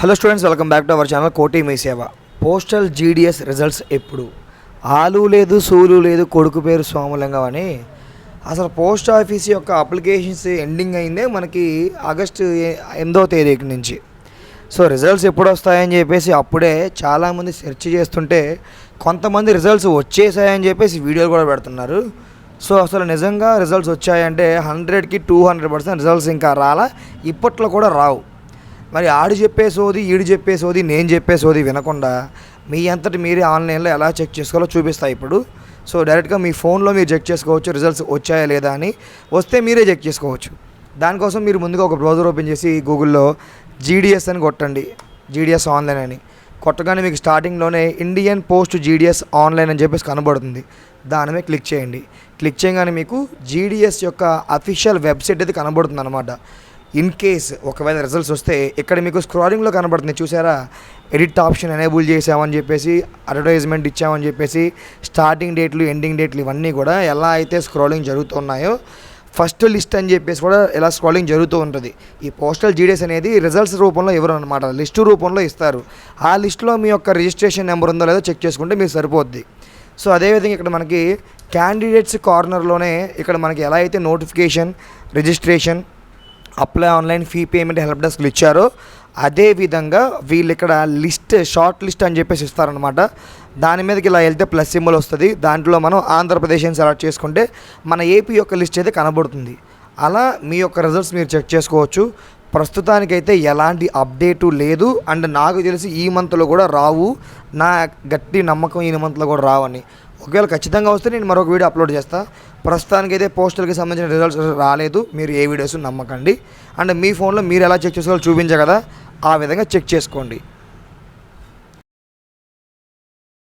Hello students welcome back to our channel కోటి మీ సేవ పోస్టల్ జీడిఎస్ రిజల్ట్స్ ఎప్పుడు? ఆలు లేదు సూలు లేదు కొడుకు పేరు సోమలింగం అని. అసలు పోస్ట్ ఆఫీస్ యొక్క అప్లికేషన్స్ ఎండింగ్ అయిందే మనకి ఆగస్టు ఎనిమిదో తేదీకి నుంచి. సో రిజల్ట్స్ ఎప్పుడు వస్తాయని చెప్పేసి అప్పుడే చాలామంది సెర్చ్ చేస్తుంటే కొంతమంది రిజల్ట్స్ వచ్చేసాయని చెప్పేసి వీడియోలు కూడా పెడుతున్నారు. సో అసలు నిజంగా రిజల్ట్స్ వచ్చాయంటే హండ్రెడ్కి టూ హండ్రెడ్ పర్సెంట్ రిజల్ట్స్ ఇంకా రాలా ఇప్పట్లో కూడా రావు. మరి ఆడు చెప్పే సోది ఈడు చెప్పే సోది నేను చెప్పే సోది వినకుండా మీ అంతటి మీరే ఆన్లైన్లో ఎలా చెక్ చేసుకోవాలో చూపిస్తాయి ఇప్పుడు. సో డైరెక్ట్గా మీ ఫోన్లో మీరు చెక్ చేసుకోవచ్చు రిజల్ట్స్ వచ్చాయా లేదా అని. వస్తే మీరే చెక్ చేసుకోవచ్చు. దానికోసం మీరు ముందుగా ఒక బ్రౌజర్ ఓపెన్ చేసి గూగుల్లో జీడిఎస్ అని కొట్టండి. జీడిఎస్ ఆన్లైన్ అని. కొట్టగానే మీకు స్టార్టింగ్లోనే ఇండియన్ పోస్ట్ జీడిఎస్ ఆన్లైన్ అని చెప్పేసి కనబడుతుంది. దాని మీద క్లిక్ చేయండి. క్లిక్ చేయగానే మీకు జీడిఎస్ యొక్క అఫీషియల్ వెబ్సైట్ అయితే కనబడుతుంది అనమాట ఇన్ కేస్ ఒకవేళ రిజల్ట్స్ వస్తే ఇక్కడ మీకు స్క్రాలింగ్లో కనబడుతుంది చూసారా? ఎడిట్ ఆప్షన్ ఎనేబుల్ చేసామని చెప్పేసి అడ్వర్టైజ్మెంట్ ఇచ్చామని చెప్పేసి స్టార్టింగ్ డేట్లు ఎండింగ్ డేట్లు ఇవన్నీ కూడా ఎలా అయితే స్క్రోలింగ్ జరుగుతున్నాయో ఫస్ట్ లిస్ట్ అని చెప్పేసి కూడా ఇలా స్క్రోలింగ్ జరుగుతూ ఉంటుంది. ఈ పోస్టల్ జీడిఎస్ అనేది రిజల్ట్స్ రూపంలో ఇవ్వరు అనమాట లిస్టు రూపంలో ఇస్తారు. ఆ లిస్టులో మీ యొక్క రిజిస్ట్రేషన్ నెంబర్ ఉందో లేదో చెక్ చేసుకుంటే మీకు సరిపోద్ది. సో అదేవిధంగా ఇక్కడ మనకి క్యాండిడేట్స్ కార్నర్లోనే ఇక్కడ మనకి ఎలా అయితే notification registration apply online fee payment help డెస్క్లు ఇచ్చారో. అదే విధంగా వీళ్ళు ఇక్కడ లిస్ట్ షార్ట్ లిస్ట్ అని చెప్పేసి ఇస్తారనమాట దాని మీదకి ఇలా వెళ్తే ప్లస్ సింబల్ వస్తుంది. దాంట్లో మనం ఆంధ్రప్రదేశ్ అని సెలెక్ట్ చేసుకుంటే మన ఏపీ యొక్క లిస్ట్ అయితే కనబడుతుంది. అలా మీ యొక్క రిజల్ట్స్ మీరు చెక్ చేసుకోవచ్చు. ప్రస్తుతానికైతే ఎలాంటి అప్డేటు లేదు. అండ్ నాకు తెలిసి ఈ మంత్లో కూడా రావు. నా గట్టి నమ్మకం ఈ మంత్లో కూడా రావని. ఒకవేళ ఖచ్చితంగా వస్తే నేను మరొక వీడియో అప్లోడ్ చేస్తా. ప్రస్తుతానికైతే పోస్టల్కి సంబంధించిన రిజల్ట్స్ రాలేదు. మీరు ఏ వీడియోస్ నమ్మకండి. అండ్ మీ ఫోన్లో మీరు ఎలా చెక్ చేసుకోవాలో చూపించే కదా. ఆ విధంగా చెక్ చేసుకోండి.